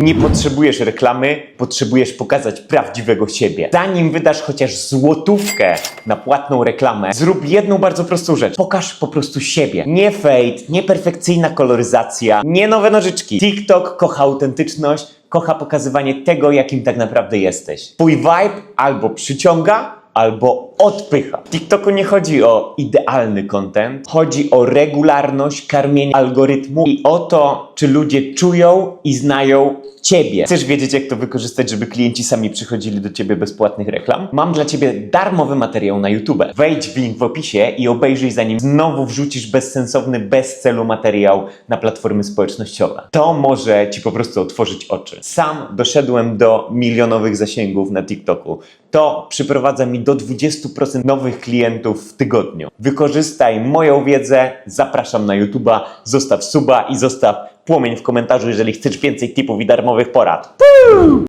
Nie potrzebujesz reklamy, potrzebujesz pokazać prawdziwego siebie. Zanim wydasz chociaż złotówkę na płatną reklamę, zrób jedną bardzo prostą rzecz. Pokaż po prostu siebie. Nie fade, nie perfekcyjna koloryzacja, nie nowe nożyczki. TikTok kocha autentyczność, kocha pokazywanie tego, jakim tak naprawdę jesteś. Twój vibe albo przyciąga, albo odpycha. W TikToku nie chodzi o idealny content, chodzi o regularność karmienia algorytmu i o to, czy ludzie czują i znają Ciebie. Chcesz wiedzieć, jak to wykorzystać, żeby klienci sami przychodzili do Ciebie bez płatnych reklam? Mam dla Ciebie darmowy materiał na YouTube. Wejdź w link w opisie i obejrzyj, zanim znowu wrzucisz bezsensowny, bez celu materiał na platformy społecznościowe. To może Ci po prostu otworzyć oczy. Sam doszedłem do milionowych zasięgów na TikToku. To przyprowadza mi do 20% nowych klientów w tygodniu. Wykorzystaj moją wiedzę, zapraszam na YouTube'a, zostaw suba i zostaw płomień w komentarzu, jeżeli chcesz więcej tipów i darmowych porad.